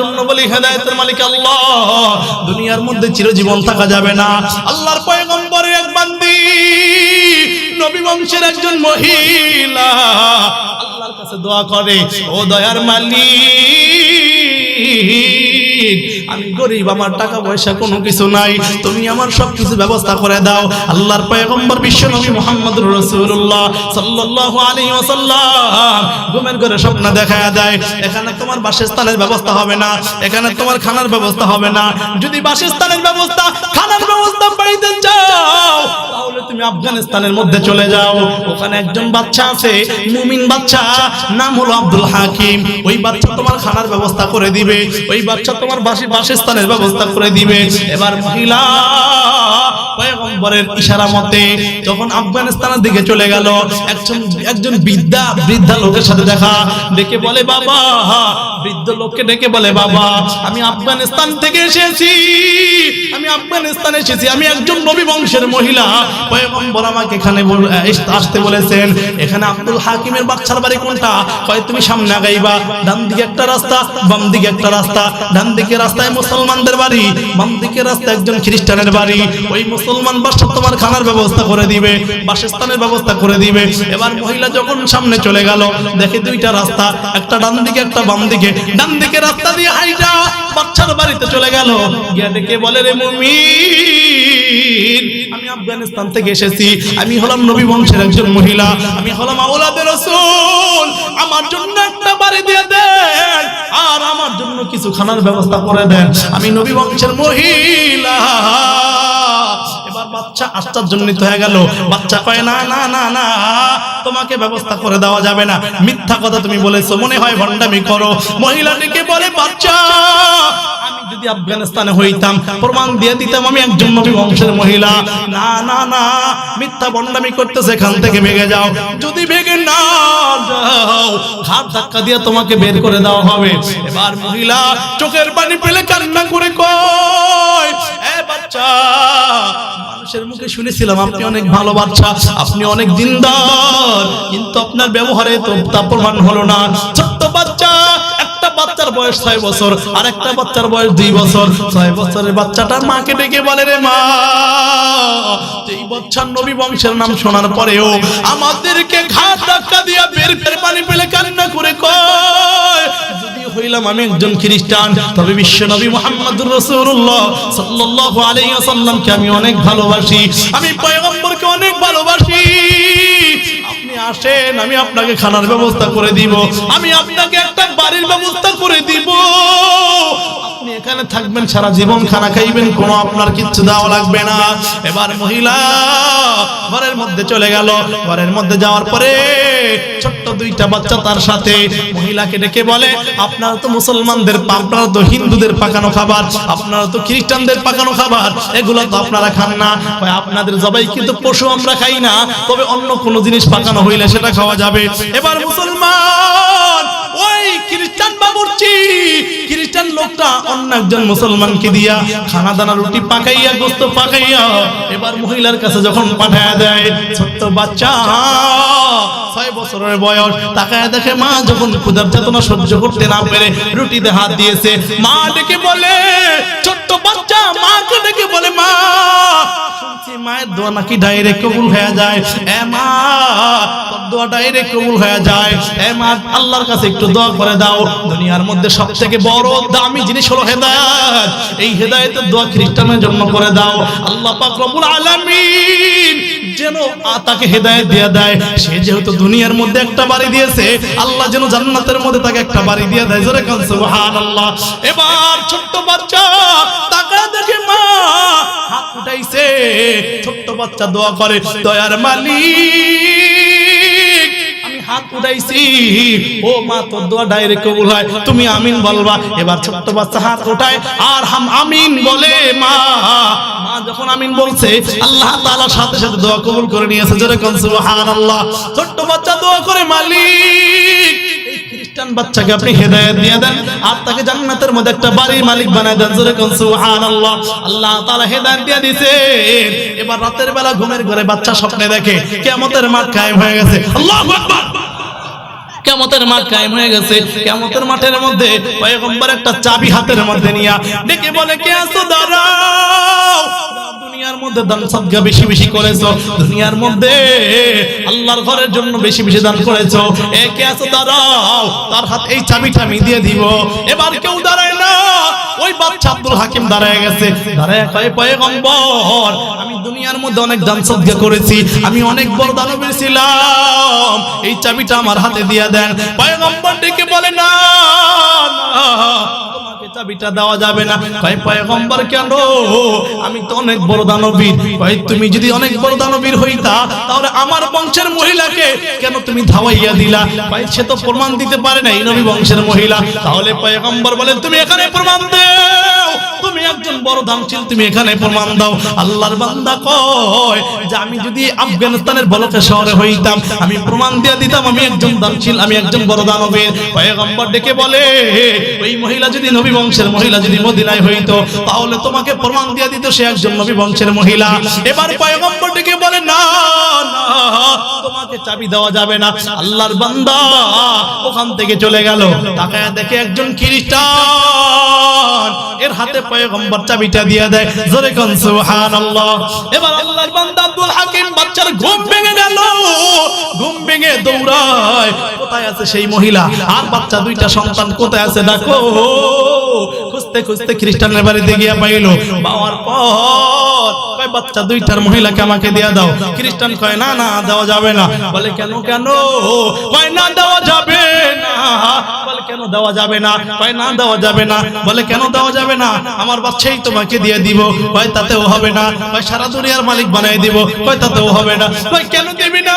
জন্য বলি হেদায়তের মালিক আল্লাহ। দুনিয়ার মধ্যে চিরজীবন থাকা যাবে না। আল্লাহর পয়গম্বরের এক বান্দি, নবী বংশের একজন মহিলা, আল্লাহর কাছে দোয়া করে, ও দয়ার মালিক আমি গরিব, আমার টাকা পয়সা কোনো কিছু নাই। তুমি আমার সব কিছু ব্যবস্থা করে দাও। আল্লাহর পয়গম্বর বিশ্ব নবী মুহাম্মদুর রাসূলুল্লাহ সাল্লাল্লাহু আলাইহি ওয়াসাল্লাম ঘুমের ঘরে স্বপ্ন দেখা দেয়, এখানে তোমার বাসস্থানের ব্যবস্থা হবে না, এখানে তোমার খানার ব্যবস্থা হবে না। যদি বাসস্থানের ব্যবস্থা, খানার ব্যবস্থা বাড়িতে যাও তুমি আফগানিস্তানের মধ্যে চলে যাও। ওখানে একজন বাচ্চা আছে, মুমিন বাচ্চা, নাম হলো আব্দুল হাকিম। ওই বাচ্চা তোমার খানার ব্যবস্থা করে দিবে। ওই বাচ্চা তোমার বাসি বাসস্থানের ব্যবস্থা করে দিবে। এবার মহিলা আমি আফগানিস্তান থেকে এসেছি। আমি আফগানিস্তানে এসেছি। আমি একজন নবী বংশের মহিলা। পয়গম্বর আমাকে এখানে আসতে বলেছেন, এখানে আব্দুল হাকিমের বাচ্চার বাড়ি কোনটা? তুমি সামনে আগাইবা। ডান দিকে একটা রাস্তা, বাম দিকে একটা রাস্তা। ডান দিকে রাস্তায় মুসলমানদের বাড়ি বাম দিকে রাস্তা একজন খ্রিস্টানের বাড়ি, ওই মুসলমান বাসা তোমার খানার ব্যবস্থা করে দিবে, বাসস্থানের ব্যবস্থা করে দিবে। এবার মহিলা যখন সামনে চলে গেল, দেখে দুইটা রাস্তা, একটা ডান দিকে একটা বাম দিকে ডান দিকে রাস্তা দিয়ে হাইটা, বাচ্চার বাড়িতে চলে গেল। গিয়া ডেকে বলে, রে মুমিন, আমি আফগানিস্তান থেকে এসেছি। আমি হলাম নবী বংশের একজন মহিলা। আমি হলাম আওলাদের রাসূল। আমার জন্য একটা বাড়ি দিয়ে দেন। আর আমার জন্য কিছু খানার ব্যবস্থা করে দেন। আমি নবী বংশের মহিলা। এবার বাচ্চা হয়ে গেল। বাচ্চা কয়, না না না না, তোমাকে ব্যবস্থা করে দেওয়া যাবে না। মিথ্যা কথা তুমি বলেছ। মনে হয় ভণ্ডামি করো। মহিলাটিকে বলে, বাচ্চা যদি আফগানিস্তানে হইতাম, প্রমাণ দিয়ে দিতাম আমি একজন নবী বংশের মহিলা। না না না, মিথ্যা ভণ্ডামি করতেছে, এখান থেকে ভেগে যাও। যদি ভেগে না যাও ঘাট ধাক্কা দিয়ে তোমাকে বের করে দেওয়া হবে। এবার মহিলা চোখের পানি পেলে কান্না করে কয়, এ বাচ্চা, মানুষের মুখে শুনেছিলাম আপনি অনেক ভালো বাচ্চা, আপনি অনেক দিনদার, কিন্তু আপনার ব্যবহারে তো তা প্রমাণ হলো না। ছোট্ট বাচ্চা একটা বাচ্চার বয়স ছয় বছর আর একটা বাচ্চার বয়স দুই বছর। ছয় বছরের বাচ্চাটা মাকে ডেকে বলে, রে মা এই বাচ্চার নবী বংশের নাম শোনার পরেও আমাদেরকে ঘাট ধাক্কা দিয়া বের ফের পানি পেলে কান্না করে কয় হইলাম আমি একজন খ্রিস্টান, তবে বিশ্ব নবী মোহাম্মদুর রাসূলুল্লাহ সাল্লাল্লাহু আলাইহি ওয়াসাল্লামকে আমি অনেক ভালোবাসি। আমি পয়গম্বরকে অনেক ভালোবাসি। আসেন আমি আপনাকে খানার ব্যবস্থা করে দিব। আমি আপনাকে একটা বাড়ির ব্যবস্থা করে দিব। আপনি এখানে থাকবেন, সারা জীবন খানা খাইবেন, কোনো আপনার কিচ্ছু দেওয়া লাগবে না। এবার মহিলা ঘরের মধ্যে চলে গেল। ঘরের মধ্যে যাওয়ার পরে ছোট্ট দুইটা বাচ্চা তার সাথে মহিলাকে ডেকে বলে তো মুসলমানদের তো হিন্দুদের পাকানো খাবার, আপনারা তো খ্রিস্টানদের পাকানো খাবার, এগুলো তো আপনারা খান না। আপনাদের জবাই কিন্তু পশু আমরা খাই না, তবে অন্য কোনো জিনিস পাকানো হইলে সেটা খাওয়া যাবে। এবার মুসলমান ওই খ্রিস্টান খ্রিস্টান লোকটা অন্য একজন মুসলমানকে দিয়া খানা দানা রুটি পাকাইয়া এবার মহিলার কাছে যখন বয়স দেখে মা যখন সহ্য করতে না পেরে রুটিতে হাত দিয়েছে, মা ডেকে বলে, ছোট্ট বাচ্চা, মাকে ডেকে বলে, মা, শুনছি মায়ের দোয়া নাকি ডাইরেক্ট কবুল হয়ে যায়। মা কাছে একটু দোয়া করে দাও। দুনিয়ার মধ্যে বড় দামি জিনিস হলো হেদায়েত। এই হেদায়েতের দোয়া খ্রিস্টানের জন্য করে দাও। যেন তাকে হেদায়েত দিয়ে দেয়। সে যেহেতু দুনিয়ার মধ্যে একটা বাড়ি দিয়েছে, আল্লাহ যেন জান্নাতের মধ্যে তাকে একটা বাড়ি দিয়ে দেয়। জোরে কান এবার ছোট্ট বাচ্চা দেখে মা, হাত উঠাইছে ছোট্ট বাচ্চা দোয়া করে, দয়ার মালিক হাত উঠাইছি। ও মা, তোর দোয়া ডাইরেক্ট কবুল হয়। তুমি আমিন বলবা। এবার ছোট্ট বাচ্চা হাত উঠায়। আর হাম আমিন বলে, মা আপনি দিয়ে দেন। আর তাকে জান্নাতের মধ্যে একটা বাড়ির মালিক বানায় দেন। আল্লাহ তাআলা হেদায়েত দিয়ে দিয়েছে। এবার রাতের বেলা ঘুমের ঘরে বাচ্চা স্বপ্নে দেখে। কিয়ামতের মাঠ কায়েম হয়ে গেছে। আল্লাহু কেমতের মাঠ কায়েম হয়ে গেছে। কেমতের মাঠের মধ্যে একটা চাবি হাতের মধ্যে নিয়া দেখে বলে, কে আসো দাঁড়াও। দুনিয়ার মধ্যে দান সদকা বেশি বেশি করেছ। দুনিয়ার মধ্যে আল্লাহর ঘরের জন্য বেশি বেশি দান করেছ। এ কে আসো দাঁড়াও, তার হাত এই চাবিটা আমি দিয়ে দিব। এবার কেউ দাঁড়ায় না, ওই বাচ্চা আব্দুল হাকিম দাঁড়ায় গেছে। দাঁড়ায় কয়, পয়গম্বর, আমি দুনিয়ার মধ্যে অনেক দান সদকা করেছি। আমি অনেক বড় দানবীর ছিলাম। এই চাবিটা আমার হাতে দিয়ে দেন। পয়গম্বর ডেকে বলে না চাবিটা দেওয়া যাবে না। কয়, পয়গম্বর কেন আমি তো অনেক বড় দানবীর। কয়, তুমি যদি অনেক বড় দানবীর হইতা, তাহলে আমার বংশের মহিলাকে কেন তুমি ধাওয়াইয়া দিলা? কয়, সে তো প্রমাণ দিতে পারে না এই নবী বংশের মহিলা। তাহলে পয়গম্বর বলেন তুমি এখানে প্রমাণ দাও। তুমি একজন বড় দানশীল, তুমি এখানে প্রমাণ দাও। আল্লাহর বান্দা কয় যে আমি যদি আফগানিস্তানের বলকে শহরে হইতাম আমি প্রমাণ দিয়ে দিতাম আমি একজন দানশীল আমি একজন বড় দানবীর। পয়গম্বর ডেকে বলে ওই মহিলা যদি নবী বংশের মহিলা যদি মদিনায় হইতো তাহলে তোমাকে প্রমাণ দিয়ে দিত সে একজন নবী বংশের মহিলা। এবার পয়গম্বর ডেকে বলে না না তোমাকে চাবি দেওয়া যাবে না। আল্লাহর বান্দা ওখান থেকে চলে গেল। তাকায় দেখে একজন খ্রিস্টান এর হাতে পয়গম্বর চাবিটা দিয়ে দেয়। জোরে কোন সুবহানাল্লাহ। এবার আল্লাহর বান্দা আব্দুল হাকিম বাচ্চার ঘুম ভেঙে গেল। ঘুম ভেঙে দৌড়ায়। কোথায় আছে সেই মহিলা? আর বাচ্চা দুইটা সন্তান কোথায় আছে? দেখো। খুঁজতে খুঁজতে খ্রিস্টানের বাড়িতে গিয়া পাইলো। পাওয়ার পর বাচ্চা দুইটার মহিলাকে আমাকে দিয়া দাও। খ্রিস্টান কয়, না না, দেওয়া যাবে না। বলে, কেন কেন? কয়, না, দেওয়া যাবে না। কেন দেওয়া যাবে না? কয়, না দেওয়া যাবে না। বলে, কেন দেওয়া যাবে না? আমার বাচ্চাই তোমাকে দিয়ে দিব। কয়, তাতেও হবে না। কয়, সারা দুনিয়ার মালিক বানাই দিব। কয়, তাতেও হবে না। কয়, কেন দিবি না?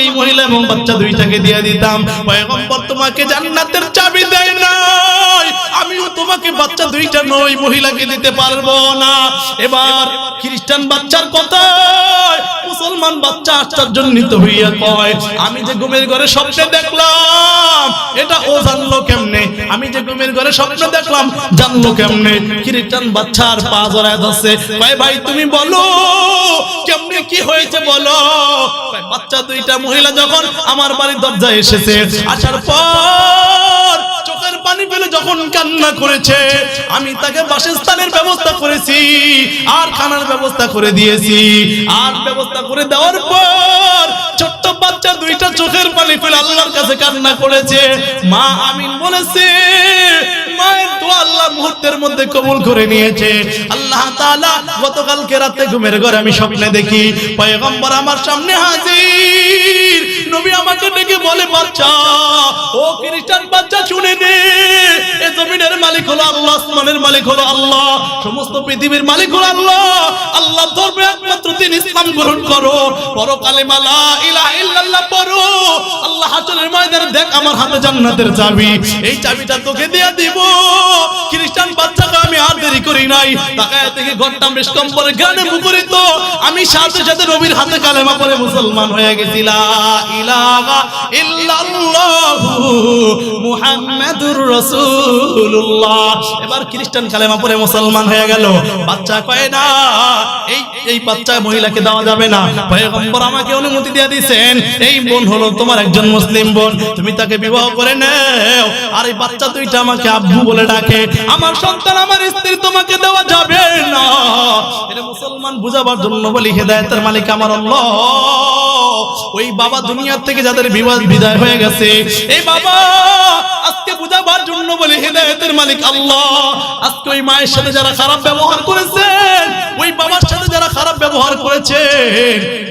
এই মহিলা এবং বাচ্চা দুইটাকে দিয়ে দিতাম। পয়গম্বর তোমাকে জান্নাতের চাবি দেয় নাই। আমিও তোমাকে বাচ্চা দুইটা নই মহিলাকে দিতে পারব না। এবার খ্রিস্টান বাচ্চার কথা মুসলমান বাচ্চা আশ্চর্যান্বিত হইয়া কয়, আমি যে ঘুমের ঘরে স্বপ্নে দেখলাম, এটা ও জানলো কেমনে? আমি যে ঘুমের ঘরে স্বপ্ন দেখলাম, জানলো কেমনে? খ্রিস্টান বাচ্চার পা জড়ায় ধরছে ভাই ভাই, তুমি বলো, কেমনে কি হয়েছে বলো? বাচ্চা দুইটা মহিলা যখন আমার বাড়ির দরজায় এসেছে, আসার পর ফেলে যখন কান্না করেছে, আমি তাকে বাসস্থানের ব্যবস্থা করেছি, আর খানার ব্যবস্থা করে দিয়েছি। আর ব্যবস্থা করে দেওয়ার পর ছোট্ট বাচ্চা দুইটা চোখের পানি ফেলে আল্লাহর কাছে কান্না করেছে। মা আমিন বলেছে মায়ের দোয়া আল্লাহ মুহূর্তের মধ্যে কবুল করে নিয়েছে। আল্লাহ তাআলা গতকালকে রাতে ঘুমের ঘরে আমি স্বপ্নে দেখি, পয়গম্বর আমার সামনে হাজির। নবী আমাকে ডেকে বলে, বাচ্চা, ও খ্রিস্টান বাচ্চা, শুনে নে এ মালিক হলো আল্লাহ, আসমানের মালিক হলো আল্লাহ, সমস্ত পৃথিবীর মালিক হলো আল্লাহ। আল্লাহ ধর্মে একমাত্র তিনি ইসলাম গ্রহণ করো। পরো কালেমা লা ইলাহা ইল্লাল্লাহ পড়ো। আল্লাহ হাসরের ময়দানে দেখ, আমার হাতে জান্নাতের চাবি। এই চাবিটা তোকে দিয়ে দিব। খ্রিস্টান বাচ্চাকে আমি আর দেরি করি নাই। তাকায় থেকে ঘরটা বেশ কম পরে গানে মুখরিত। আমি সাথে সাথে নবীর হাতে কালেমা পরে মুসলমান হয়ে গেছি। লা ইলাহা ইল্লাল্লাহু মুহাম্মাদুর রাসূলুল্লাহ। এবার খ্রিস্টান কালেমা পরে মুসলমান হয়ে গেল। বাচ্চা কয় না? এই এই বাচ্চা মহিলাকে দেওয়া যাবে না। পয়গম্বর আমাকে অনুমতি দিয়ে দিয়েছেন। এই বোন হলো তোমার একজন মুসলিম বোন। তুমি তাকে বিবাহ করে নাও। আর এই বাচ্চা দুইটা আমাকে আব্বু বলে ডাকে। আমার সন্তান, আমার স্ত্রী তোমাকে দেওয়া যাবে না। এটা মুসলমান বুঝাবার জন্য বলি, হেদায়েতের মালিক আমার আল্লাহ। ওই বাবা দুনিয়ার থেকে যাদের বিবাদ বিদায় হয়ে গেছে, এই বাবা আজকে হেদায়েতের মালিক আল্লাহ। আজকে ওই মায়ের সাথে যারা খারাপ ব্যবহার করেছেন ওই বাবার সাথে যারা খারাপ ব্যবহার করেছে,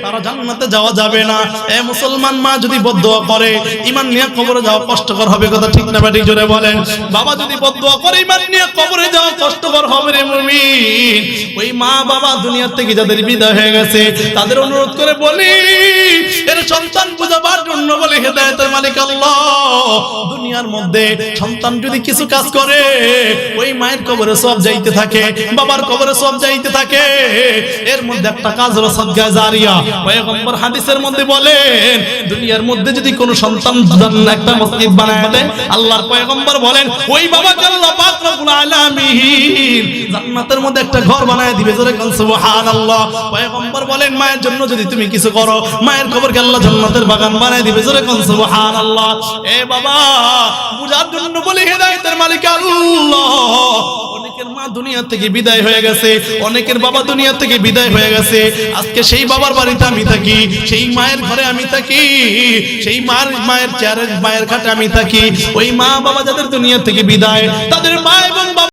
তারা জান্নাতে যাওয়া যাবে না। এ মুসলমান মা যদি বদদোয়া করে ইমান নিয়ে কবরে যাওয়া কষ্টকর হবে কথা ঠিক না ব্যাটি জোরে বলেন। বাবা যদি বদদোয়া করে ইমান নিয়ে কবরে যাওয়া কষ্টকর হবে রে মুমিন। ওই মা বাবা দুনিয়া থেকে যাদের বিদায় হয়ে গেছে, তাদের অনুরোধ করে বলি, এর সন্তান বুঝাবার জন্য বলে, হেদায়েতের মালিক আল্লাহ, দুনিয়ার মধ্যে সন্তান যদি কিছু কাজ করে, ওই মায়ের কবরে সব যাইতে থাকে, বাবার কবরে সব যাইতে থাকে এর মধ্যে একটা কাজ হলো জারিয়া। পয়গম্বর হাদিসের মধ্যে বলেন, দুনিয়ার মধ্যে যদি কোনো সন্তান একটা মসজিদ বানায় দেয় আল্লাহর পয়গম্বর বলেন, ওই বাবাকে আল্লাহ পাক রব্বুল আলামিন। জান্নাতের মধ্যে একটা ঘর বানায় দিবে, জোরে কোন, সুবহানাল্লাহ। পয়গম্বর বলেন, মায়ের জন্য যদি তুমি কিছু করো, মায়ের খবরকে আল্লাহ জান্নাতের বাগান বানায় দিবে, জোরে কোন, সুবহানাল্লাহ। এ বাবা, বুঝার জন্য বলি, হেদায়েতের মালিক আল্লাহ। মা দুনিয়া থেকে বিদায় হয়ে গেছে, অনেকের বাবা দুনিয়া থেকে বিদায় হয়ে গেছে। আজকে সেই বাবার বাড়িতে আমি থাকি, সেই মায়ের ঘরে আমি থাকি, সেই মার, মায়ের চেয়ারের, মায়ের খাটে আমি থাকি। ওই মা বাবা যাদের দুনিয়া থেকে বিদায়, তাদের মায়ের